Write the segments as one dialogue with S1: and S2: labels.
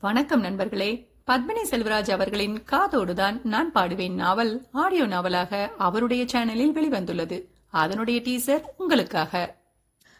S1: வணக்கம் நண்பர்களே. பத்மினி செல்வராஜ் அவர்களின் காதோடுதான் நான் பாடுவேன் நாவல் ஆடியோ நாவலாக அவருடைய சேனலில் வெளிவந்துள்ளது. அதனுடைய டீசர் உங்களுக்காக.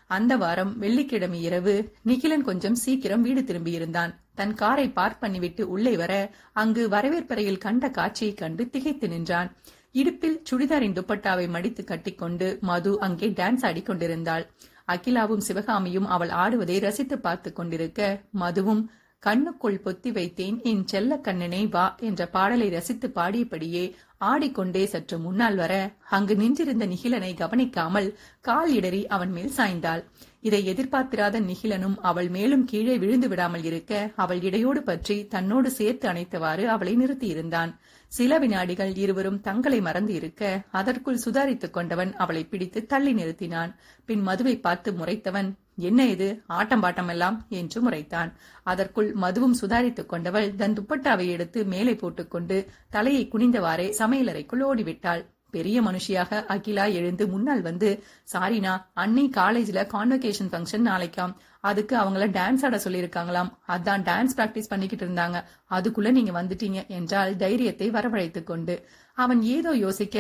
S1: அந்த வாரம் வெள்ளிக்கிழமை இரவு நிகிலன் கொஞ்சம் சீக்கிரம் வீடு திரும்பியிருந்தான். தன் காரை பார்க் பண்ணிவிட்டு உள்ளே வர அங்கு வரவேற்பறையில் கண்ட காட்சியை கண்டு திகைத்து நின்றான். இடுப்பில் சுடிதாரின் துப்பட்டாவை மடித்து கட்டிக்கொண்டு மது அங்கே டான்ஸ் ஆடிக்கொண்டிருந்தாள் அகிலாவும் சிவகாமியும் அவள் ஆடுவதை ரசித்து பார்த்து கொண்டிருக்க மதுவும் கண்ணுக்குள் பொத்தி வைத்தேன் என் செல்ல கண்ணனை வா என்ற பாடலை ரசித்து பாடியபடியே ஆடிக்கொண்டே சற்று முன்னால் வர அங்கு நின்றிருந்த நிகிலனை கவனிக்காமல் கால் இடறி அவன் மேல் சாய்ந்தாள். இதை எதிர்பார்த்திராத நிகிலனும் அவள் மேலும் கீழே விழுந்து விடாமல் இருக்க அவள் இடையோடு பற்றி தன்னோடு சேர்த்து அணைத்தவாறு அவளை நிறுத்தியிருந்தான். சில வினாடிகள் இருவரும் தங்களை மறந்து இருக்க அதற்குள் சுதாரித்துக் கொண்டவன் அவளை பிடித்து தள்ளி நிறுத்தினான். பின் மதுவை பார்த்து முறைத்தவன் என்ன இது? ஆட்டம் பாட்டமெல்லாம் என்று முறைத்தான். அதற்குள் மதுவும் சுதாரித்துக் கொண்டவள் தன் துப்பட்டாவை எடுத்து மேலே போட்டுக்கொண்டு தலையை குனிந்தவாறே சமையலறைக்குள் ஓடிவிட்டாள். பெரிய மனுஷியாக அகிலா எழுந்து முன்னால் வந்து சாரினா அன்னை காலேஜ்ல கான்வெகேஷன் ஃபங்க்ஷன் நாளைக்காம். அதுக்கு அவங்கள டான்ஸ் ஆட சொல்லியிருக்காங்களாம். அதான் டான்ஸ் பிராக்டிஸ் பண்ணிக்கிட்டு இருந்தாங்க. அதுக்குள்ள நீங்க வந்துட்டீங்க என்றால் தைரியத்தை வரவழைத்து கொண்டு அவன் ஏதோ யோசிக்க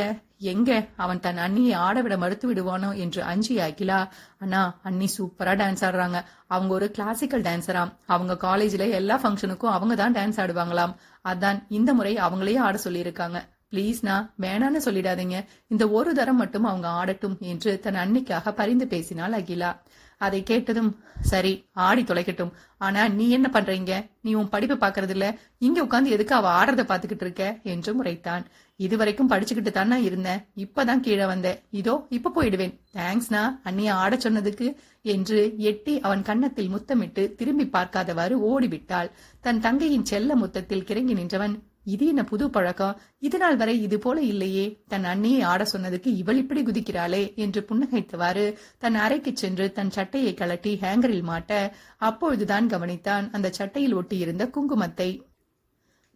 S1: எங்க அவன் தன் அண்ணியை ஆட விட மறுத்து விடுவானோ? என்று அஞ்சி அகிலா அண்ணா அண்ணி சூப்பரா டான்ஸ் ஆடுறாங்க. அவங்க ஒரு கிளாசிக்கல் டான்சராம் அவங்க காலேஜ்ல எல்லா ஃபங்க்ஷனுக்கும் அவங்க தான் டான்ஸ் ஆடுவாங்களாம். அதான் இந்த முறை அவங்களையே ஆட சொல்லியிருக்காங்க. பிளீஸ்னா வேணான்னு சொல்லிடாதீங்க. இந்த ஒரு தரம் மட்டும் அவங்க ஆடட்டும் என்று தன் அன்னைக்காக பரிந்து பேசினாள் அகிலா. அதை கேட்டதும் சரி ஆடி தொலைக்கட்டும். ஆனா நீ என்ன பண்றீங்க? நீ உன் படிப்பு பாக்குறது இல்ல இங்க உட்காந்து எதுக்கு அவ ஆடுறத பாத்துக்கிட்டு இருக்க? என்று முறைத்தான். இதுவரைக்கும் படிச்சுக்கிட்டு தானே இருந்தேன். இப்பதான் கீழே வந்தேன். இதோ இப்ப போயிடுவேன். தேங்க்ஸ்னா அண்ணிய ஆட சொன்னதுக்கு என்று எட்டி அவன் கன்னத்தில் முத்தமிட்டு திரும்பி பார்க்காதவாறு ஓடிவிட்டாள். தன் தங்கையின் செல்ல முத்தத்தில் கிறங்கி நின்றவன் இது என்ன புது பழக்கம்? இது நாள் வரை இது போல இல்லையே. தன் அண்ணியை ஆட சொன்னதுக்கு இவள் இப்படி குதிக்கிறாளே என்று புன்னகைத்தவாறு தன் அறைக்கு சென்று தன் சட்டையை கழட்டி ஹேங்கரில் மாட்ட அப்பொழுதுதான் கவனித்தான் அந்த சட்டையில் ஒட்டியிருந்த குங்குமத்தை.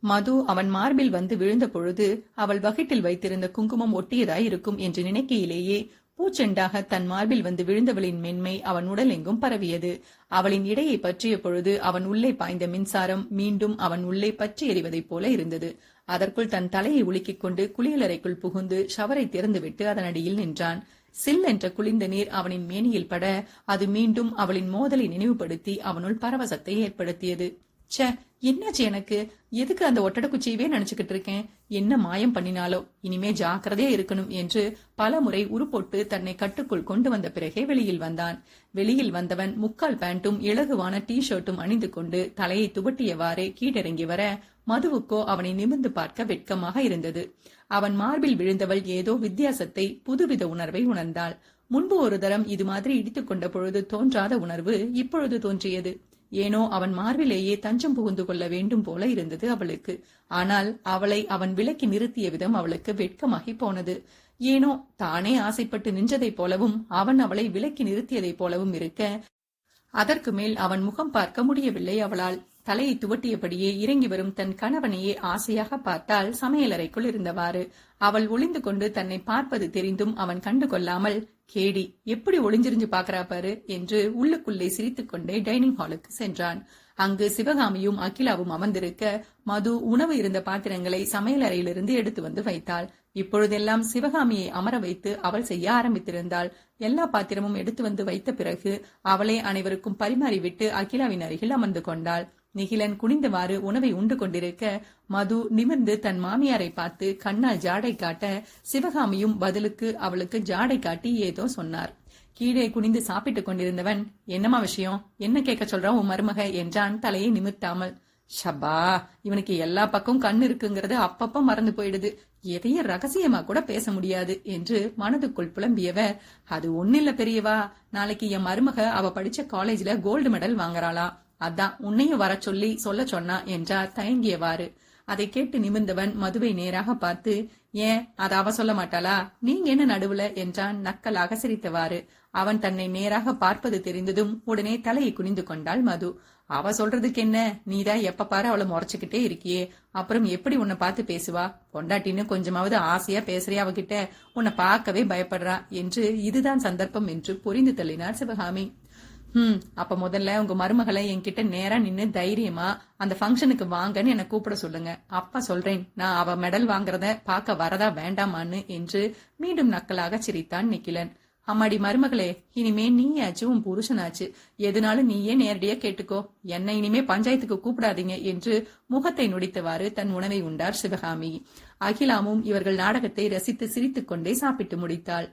S1: மது அவன் மார்பில் வந்து விழுந்த பொழுது அவள் வகிட்டில் வைத்திருந்த குங்குமம் ஒட்டியதாய் இருக்கும் என்று நினைக்கையிலேயே பூச்செண்டாக தன் மார்பில் வந்து விழுந்தவளின் மென்மை அவன் உடலெங்கும் பரவியது. அவளின் இடையை பற்றிய பொழுது அவன் உள்ளே பாய்ந்த மின்சாரம் மீண்டும் அவன் உள்ளே பற்றி எறிவதைப் போல இருந்தது. அதற்குள் தன் தலையை உலுக்கிக் கொண்டு குளியலறைக்குள் புகுந்து ஷவரை திறந்துவிட்டு அதன் அடியில் நின்றான். சில் என்ற குளிர்ந்த நீர் அவனின் மேனியில் பட அது மீண்டும் அவளின் மோதலை நினைவுபடுத்தி அவனுள் பரவசத்தை ஏற்படுத்தியது. ச்சே என்னாச்சு எனக்கு? எதுக்கு அந்த ஒட்டட குச்சியவே நினைச்சுக்கிட்டு இருக்கேன்? என்ன மாயம் பண்ணினாலோ? இனிமே ஜாக்கிரதையா இருக்கணும் என்று பல முறை உருப்பொட்டு தன்னை கட்டுக்குள் கொண்டு வந்த பிறகே வெளியில் வந்தான். வெளியில் வந்தவன் முக்கால் பேண்ட்டும் இலகுவான டி ஷர்ட்டும் அணிந்து கொண்டு தலையை துவட்டியவாறே கீழிறங்கி வர மதுவுக்கோ அவனை நிமிர்ந்து பார்க்க வெட்கமாக இருந்தது. அவன் மார்பில் விழுந்தவள் ஏதோ வித்தியாசத்தை புதுவித உணர்வை உணர்ந்தாள். முன்பு ஒரு தரம் இது மாதிரி இடித்துக் கொண்ட பொழுது தோன்றாத உணர்வு இப்பொழுது தோன்றியது. ஏனோ அவன் மார்பிலேயே தஞ்சம் புகுந்து கொள்ள வேண்டும் போல இருந்தது அவளுக்கு. ஆனால் அவளை அவன் விலக்கி நிறுத்திய விதம் அவளுக்கு வெட்கமாகி போனது. ஏனோ தானே ஆசைப்பட்டு நின்றதைப் போலவும் அவன் அவளை விலக்கி நிறுத்தியதைப் போலவும் இருக்க அதற்கு மேல் அவன் முகம் பார்க்க முடியவில்லை அவளால். தலையை துவட்டியபடியே இறங்கி வரும் தன் கணவனையே ஆசையாக பார்த்தால் சமையலறைக்குள் இருந்தவாறு. அவள் ஒளிந்து கொண்டு தன்னை பார்ப்பது தெரிந்தும் அவன் கண்டு கொள்ளாமல் கேடி எப்படி ஒளிஞ்சிரிஞ்சு பாக்குறா பாரு என்று உள்ளுக்குள்ளே சிரித்துக்கொண்டே டைனிங் ஹாலுக்கு சென்றான். அங்கு சிவகாமியும் அகிலாவும் அமர்ந்திருக்க மது உணவு இருந்த பாத்திரங்களை சமையலறையிலிருந்து எடுத்து வந்து வைத்தாள். இப்பொழுதெல்லாம் சிவகாமியை அமர வைத்து அவள் செய்ய ஆரம்பித்திருந்தாள். எல்லா பாத்திரமும் எடுத்து வந்து வைத்த பிறகு அவளை அனைவருக்கும் பரிமாறிவிட்டு அகிலாவின் அருகில் அமர்ந்து கொண்டாள். நிகிலன் குனிந்தவாறு உணவை உண்டு கொண்டிருக்க மது நிமிர்ந்து தன் மாமியாரை பார்த்து கண்ணால் ஜாடை காட்ட சிவகாமியும் பதிலுக்கு அவளுக்கு ஜாடை காட்டி ஏதோ சொன்னார். கீழே குனிந்து சாப்பிட்டுக் கொண்டிருந்தவன் என்னமா விஷயம்? என்ன கேட்க சொல்றான் உன் மருமக? என்றான் தலையை நிமிர்த்தாமல். ஷபா இவனுக்கு எல்லா பக்கம் கண் இருக்குங்கிறது அப்பப்ப மறந்து போயிடுது. எதையும் ரகசியமா கூட பேச முடியாது என்று மனதுக்குள் புலம்பியவ அது ஒன்னில்ல பெரியவா நாளைக்கு என் மருமக அவ படிச்ச காலேஜ்ல கோல்டு மெடல் வாங்குறாளா. அதான் உன்னையும் வர சொல்லி சொல்ல சொன்னா என்றார் தயங்கியவாறு. அதை கேட்டு நிமிர்ந்தவன் மதுவை நேராக பார்த்து ஏன் அத அவ சொல்ல மாட்டாளா? நீங்க என்ன நடுவுல? என்றான் நக்கலாக சிரித்தவாறு. அவன் தன்னை நேராக பார்ப்பது தெரிந்ததும் உடனே தலையை குனிந்து கொண்டாள் மது. அவ சொல்றதுக்கு என்ன? நீதான் எப்ப பாரு அவளை முறைச்சுக்கிட்டே இருக்கியே. அப்புறம் எப்படி உன்னை பார்த்து பேசுவா? பொண்டாட்டின்னு கொஞ்சமாவது ஆசையா பேசுறியா அவகிட்ட? உன்னை பார்க்கவே பயப்படுறா என்று இதுதான் சந்தர்ப்பம் என்று புரிந்து தள்ளினார் சிவகாமி. ம் அப்ப முதல்ல உங்க மருமகளை என்கிட்ட நேரா நின்னு தைரியமா அந்த ஃபங்க்ஷனுக்கு வாங்கன்னு என்ன கூப்பிட சொல்லுங்க. அப்பா சொல்றேன் நான் அவ மெடல் வாங்குறத பார்க்க வரதா வேண்டாமான்னு என்று மீண்டும் நக்கலாக சிரித்தான் நிக்கிலன். அம்மாடி மருமகளே இனிமே நீயாச்சு உன் புருஷனாச்சு எதுனாலும் நீயே நேரடியா கேட்டுக்கோ. என்ன இனிமே பஞ்சாயத்துக்கு கூப்பிடாதீங்க என்று முகத்தை நுடித்தவாறு தன் உணவை உண்டார் சிவகாமி. அகிலாமும் இவர்கள் நாடகத்தை ரசித்து சிரித்துக் கொண்டே சாப்பிட்டு முடித்தாள்.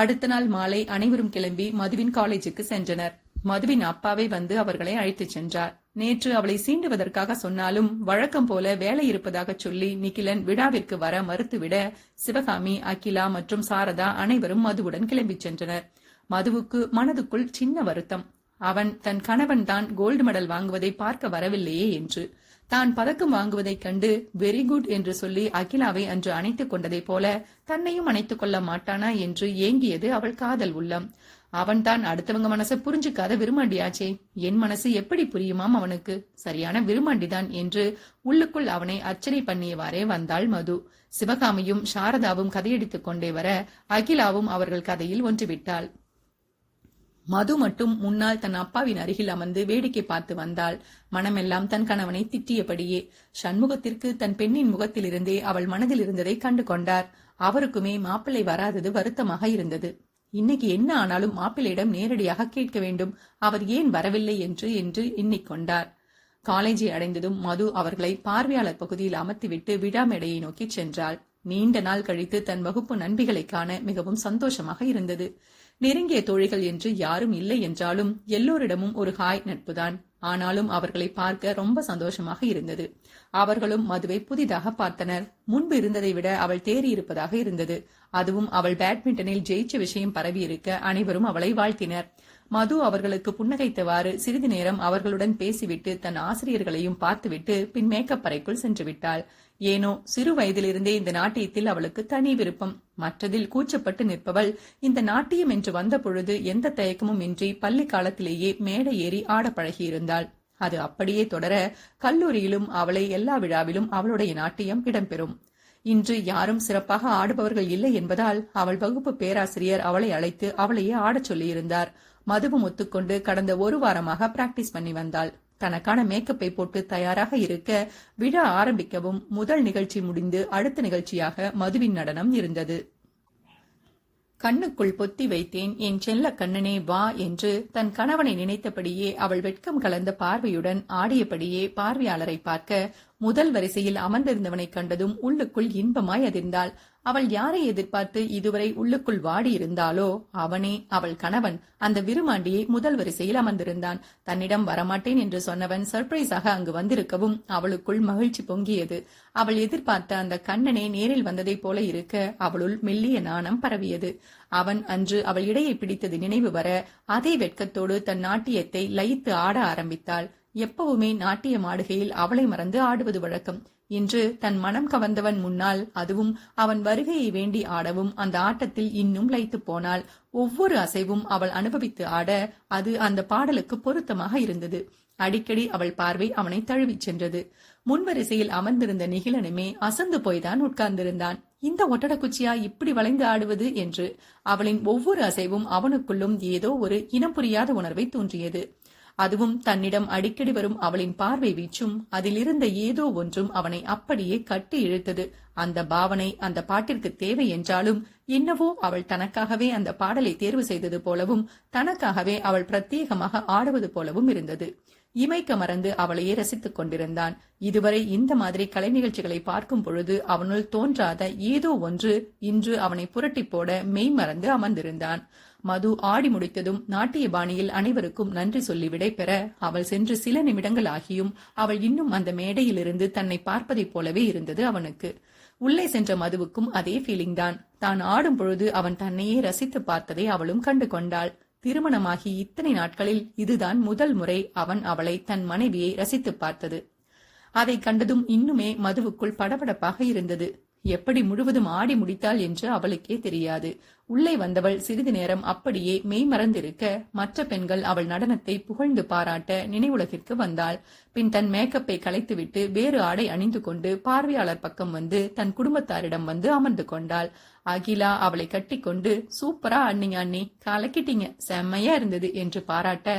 S1: அடுத்த நாள் மாலை அனைவரும் கிளம்பி மதுவின் காலேஜுக்கு சென்றனர். மதுவின் அப்பாவை வந்து அவர்களை அழைத்துச் சென்றார். நேற்று அவளை சீண்டுவதற்காக சொன்னாலும் வழக்கம் போல வேலை இருப்பதாக சொல்லி நிகிலன் விழாவிற்கு வர மறுத்துவிட சிவகாமி அகிலா மற்றும் சாரதா அனைவரும் மதுவுடன் கிளம்பிச் சென்றனர். மதுவுக்கு மனதுக்குள் சின்ன வருத்தம். அவன் தன் கணவன் தான் கோல்டு மெடல் வாங்குவதை பார்க்க வரவில்லையே என்று. தான் பதக்கம் வாங்குவதைக் கண்டு வெரி குட் என்று சொல்லி அகிலாவை அன்று அணைத்துக் கொண்டதைப் போல தன்னையும் அணைத்துக் கொள்ள மாட்டானா என்று ஏங்கியது அவள் காதல் உள்ளம். அவன்தான் அடுத்தவங்க மனசை புரிஞ்சுக்காத விருமாண்டியாச்சே என் மனசு எப்படி புரியுமாம் அவனுக்கு? சரியான விருமாண்டிதான் என்று உள்ளுக்குள் அவனை அர்ச்சனை பண்ணியவாறே வந்தாள் மது. சிவகாமியும் சாரதாவும் கதையடித்துக் கொண்டே வர அகிலாவும் அவர்கள் கதையில் ஒன்றுவிட்டாள். மது மட்டும் முன்னால் தன் அப்பாவின் அருகில் அமர்ந்து வேடிக்கை பார்த்து வந்தாள். மனமெல்லாம் தன் கணவனை திட்டியபடியே சண்முகத்திற்கு தன் பெண்ணின் முகத்திலிருந்தே அவள் மனதில் இருந்ததை கண்டு கொண்டார். அவருக்குமே மாப்பிள்ளை வராதது வருத்தமாக இருந்தது. இன்னைக்கு என்ன ஆனாலும் மாப்பிள்ளையிடம் நேரடியாக கேட்க வேண்டும். அவர் ஏன் வரவில்லை என்று என்று எண்ணிக்கொண்டார் காலேஜை அடைந்ததும் மது அவர்களை பார்வையாளர் பகுதியில் அமர்த்திவிட்டு விழா மேடையை நோக்கி சென்றாள். நீண்ட நாள் கழித்து தன் வகுப்பு நண்பிகளை காண மிகவும் சந்தோஷமாக இருந்தது. நெருங்கிய தோழிகள் என்று யாரும் இல்லை என்றாலும் எல்லோரிடமும் ஒரு ஹாய் நட்புதான். ஆனாலும் அவர்களை பார்க்க ரொம்ப சந்தோஷமாக இருந்தது. அவர்களும் மதுவை புதிதாக பார்த்தனர். முன்பு இருந்ததை விட அவள் தேறி இருப்பதாக இருந்தது. அதுவும் அவள் பேட்மிண்டனில் ஜெயிச்ச விஷயம் பரவியிருக்க அனைவரும் அவளை வாழ்த்தினர். மது அவர்களுக்கு புன்னகைத்தவாறு சிறிது நேரம் அவர்களுடன் பேசிவிட்டு தன் ஆசிரியர்களையும் பார்த்துவிட்டு பின் மேக்கப் அறைக்குள் சென்று விட்டாள். ஏனோ சிறு வயதிலிருந்தே இந்த நாட்டியத்தில் அவளுக்கு தனி விருப்பம். மற்றதில் கூச்சப்பட்டு நிற்பவள் இந்த நாட்டியம் என்று வந்த பொழுது எந்த தயக்கமும் இன்றி பள்ளி காலத்திலேயே மேடை ஏறி ஆட பழகியிருந்தாள். அது அப்படியே தொடர கல்லூரியிலும் அவளை எல்லா விழாவிலும் அவளுடைய நாட்டியம் இடம்பெறும். இன்று யாரும் சிறப்பாக ஆடுபவர்கள் இல்லை என்பதால் அவள் வகுப்பு பேராசிரியர் அவளை அழைத்து அவளையே ஆடச் சொல்லியிருந்தார். மதுவும் ஒத்துக்கொண்டு கடந்த ஒரு வாரமாக பிராக்டிஸ் பண்ணி வந்தாள். தனக்கான மேக்கப்பை போட்டு தயாராக இருக்க விழா ஆரம்பிக்கவும் முதல் நிகழ்ச்சி முடிந்து அடுத்த நிகழ்ச்சியாக மதுவின் நடனம் இருந்தது. கண்ணுக்குள் பொத்தி வைத்தேன் என் செல்ல கண்ணனே வா என்று தன் கணவனை நினைத்தபடியே அவள் வெட்கம் கலந்த பார்வையுடன் ஆடியபடியே பார்வையாளரை பார்க்க முதல் வரிசையில் அமர்ந்திருந்தவனை கண்டதும் உள்ளுக்குள் இன்பமாய் அதிர்ந்தாள். அவள் யாரை எதிர்பார்த்து இதுவரை உள்ளுக்குள் வாடியிருந்தாளோ அவனே அவள் கணவன் அந்த விருமாண்டியை முதல் வரிசையில் அமர்ந்திருந்தான். தன்னிடம் வரமாட்டேன் என்று சொன்னவன் சர்ப்ரைஸாக அங்கு வந்திருக்கவும் அவளுக்குள் மகிழ்ச்சி பொங்கியது. அவள் எதிர்பார்த்த அந்த கண்ணனே நேரில் வந்ததைப் போல இருக்க அவளுள் மெல்லிய நாணம் பரவியது. அவன் அன்று அவள் இடையை பிடித்தது நினைவு வர அதே வெட்கத்தோடு தன் நாட்டியத்தை லயித்து ஆட ஆரம்பித்தாள். எப்பவுமே நாட்டியம் ஆடுகையில் அவளை மறந்து ஆடுவது வழக்கம். இன்று தன் மனம் கவர்ந்தவன் முன்னால் அதுவும் அவன் வருகையை வேண்டி ஆடவும் அந்த ஆட்டத்தில் இன்னும் லைத்து போனால் ஒவ்வொரு அசைவும் அவள் அனுபவித்து ஆட அது அந்த பாடலுக்கு பொருத்தமாக இருந்தது. அடிக்கடி அவள் பார்வை அவனை தழுவிச் சென்றது. முன்வரிசையில் அமர்ந்திருந்த நிகிலனுமே அசந்து போய்தான் உட்கார்ந்திருந்தான். இந்த ஒட்டடக்குச்சியா இப்படி வளைந்து ஆடுவது? என்று அவளின் ஒவ்வொரு அசைவும் அவனுக்குள்ளும் ஏதோ ஒரு இனம் புரியாத உணர்வை தூண்டியது. அதுவும் தன்னிடம் அடிக்கடி வரும் அவளின் பார்வை வீச்சும் அதிலிருந்த ஏதோ ஒன்றும் அவனை அப்படியே கட்டி இழுத்தது. அந்த பாவனை அந்த பாட்டிற்கு தேவை என்றாலும் என்னவோ அவள் தனக்காகவே அந்த பாடலை தேர்வு செய்தது போலவும் தனக்காகவே அவள் பிரத்யேகமாக ஆடுவது போலவும் இருந்தது. இமைக்க மறந்து அவளையே ரசித்துக் கொண்டிருந்தான். இதுவரை இந்த மாதிரி கலை நிகழ்ச்சிகளை பார்க்கும் பொழுது அவனுள் தோன்றாத ஏதோ ஒன்று இன்று அவனை புரட்டி போட மெய் மறந்து அமர்ந்திருந்தான். மது ஆடி முடித்ததும் நாட்டிய பாணியில் அனைவருக்கும் நன்றி சொல்லி விடைபெற அவள் சென்று சில நிமிடங்கள் ஆகியும் அவள் இன்னும் அந்த மேடையிலிருந்து தன்னை பார்ப்பதைப் போலவே இருந்தது அவனுக்கு. உள்ளே சென்ற மதுவுக்கும் அதே ஃபீலிங் தான். தான் ஆடும் பொழுது அவன் தன்னையே ரசித்து பார்த்ததை அவளும் கண்டு கொண்டாள் திருமணமாகி இத்தனை நாட்களில் இதுதான் முதல் முறை அவன் அவளை தன் மனைவியை ரசித்து பார்த்தது. அதை கண்டதும் இன்னுமே மதுவுக்குள் படபடப்பாக இருந்தது. எப்படி முழுவதும் ஆடி முடித்தாள் என்று அவளுக்கே தெரியாது. உள்ளே வந்தவள் சிறிது நேரம் அப்படியே மெய்மறந்திருக்க மற்ற பெண்கள் அவள் நடனத்தை புகழ்ந்து பாராட்ட நினைவுலகிற்கு வந்தாள். பின் தன் மேக்கப்பை கலைத்துவிட்டு வேறு ஆடை அணிந்து கொண்டு பார்வையாளர் பக்கம் வந்து தன் குடும்பத்தாரிடம் வந்து அமர்ந்து கொண்டாள். அகிலா அவளை கட்டிக்கொண்டு சூப்பரா அண்ணிங்க அண்ணி கலக்கிட்டீங்க செம்மையா இருந்தது என்று பாராட்ட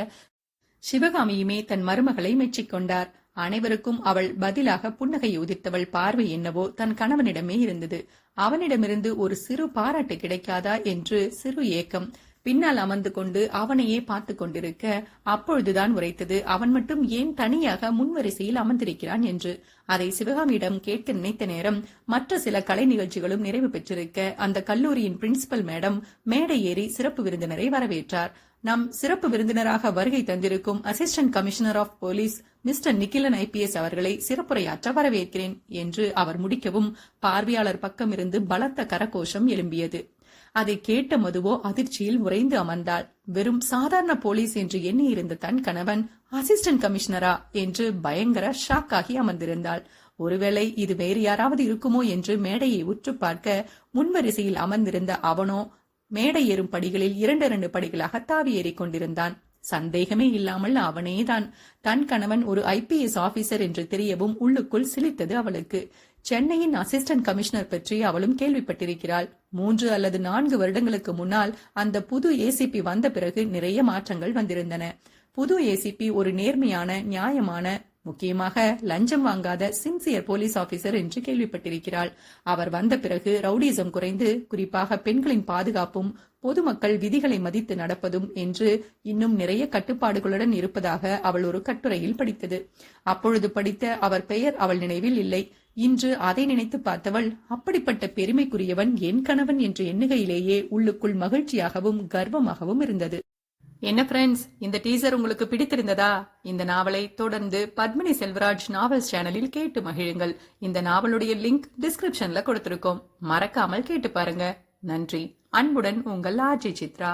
S1: சிவகாமியுமே தன் மருமகளை மெச்சிக்கொண்டார் அனைவருக்கும் அவள் பதிலாக புன்னகை உதித்தவள் பார்வை என்னவோ தன் கணவனிடமே இருந்தது. அவனிடமிருந்து ஒரு சிறு பாராட்டு கிடைக்காதா என்று சிறு ஏக்கம். பின்னால் அமர்ந்து கொண்டு அவனையே பார்த்து கொண்டிருக்க அப்பொழுதுதான் உரைத்தது அவன் மட்டும் ஏன் தனியாக முன்வரிசையில் அமர்ந்திருக்கிறான்? என்று. அதை சிவகாமியிடம் கேட்க நினைத்த நேரம் மற்ற சில கலை நிகழ்ச்சிகளும் நிறைவு பெற்றிருக்க அந்த கல்லூரியின் பிரின்சிபல் மேடம் மேடை ஏறி சிறப்பு விருந்தினரை வரவேற்றார். நம் சிறப்பு விருந்தினராக வருகை தந்திருக்கும் assistant commissioner of police mister Nikhilan IPS அவர்களை சிறப்புரையாற்ற வரவேற்கிறேன் என்று அவர் முடிக்கவும் பார்வையாளர் பக்கமிருந்து பலத்த கரகோஷம் எழும்பியது. அதை கேட்ட மதுவோ அதிர்ச்சியில் உறைந்து அமர்ந்தாள். வெறும் சாதாரண போலீஸ் என்று எண்ணி இருந்த தன் கணவன் அசிஸ்டன்ட் கமிஷனரா? என்று பயங்கர ஷாக் ஆகி அமர்ந்திருந்தாள். ஒருவேளை இது வேறு யாராவது இருக்குமோ? என்று மேடையை உற்று பார்க்க முன்வரிசையில் அமர்ந்திருந்த அவனோ மேடை ஏறும் படிகளில் இரண்டு இரண்டு படிகளாக தாவி ஏறிக் கொண்டிருந்தான். சந்தேகமே இல்லாமல் அவனேதான். தன் கணவன் ஒரு ஐபிஎஸ் ஆபீசர் என்று தெரியவும் உள்ளுக்குள் சிலித்தது அவளுக்கு. சென்னையின் அசிஸ்டன்ட் கமிஷனர் பற்றி அவளும் கேள்விப்பட்டிருக்கிறாள். மூன்று அல்லது நான்கு வருடங்களுக்கு முன்னால் அந்த புது ஏசிபி வந்த பிறகு நிறைய மாற்றங்கள் வந்திருந்தன. புது ஏசிபி ஒரு நேர்மையான நியாயமான முக்கியமாக லஞ்சம் வாங்காத சின்சியர் போலீஸ் ஆபீசர் என்று கேள்விப்பட்டிருக்கிறாள். அவர் வந்த பிறகு ரவுடிசம் குறைந்து குறிப்பாக பெண்களின் பாதுகாப்பும் பொதுமக்கள் விதிகளை மதித்து நடப்பதும் என்று இன்னும் நிறைய கட்டுப்பாடுகளுடன் இருப்பதாக அவள் ஒரு கட்டுரையில் படித்தது. அப்பொழுது படித்த அவர் பெயர் அவள் நினைவில் இல்லை. இன்று அதை நினைத்து பார்த்தவள் அப்படிப்பட்ட பெருமைக்குரியவன் என் கணவன் என்று எண்ணுகையிலேயே உள்ளுக்குள் மகிழ்ச்சியாகவும் கர்வமாகவும் இருந்தது. என்ன ஃப்ரெண்ட்ஸ் இந்த டீசர் உங்களுக்கு பிடித்திருந்ததா? இந்த நாவலை தொடர்ந்து பத்மினி செல்வராஜ் நாவல்ஸ் சேனலில் கேட்டு மகிழுங்கள். இந்த நாவலுடைய லிங்க் டிஸ்கிரிப்ஷன்ல கொடுத்திருக்கோம். மறக்காமல் கேட்டு பாருங்க. நன்றி. அன்புடன் உங்கள் ஆர்ஜி சித்ரா.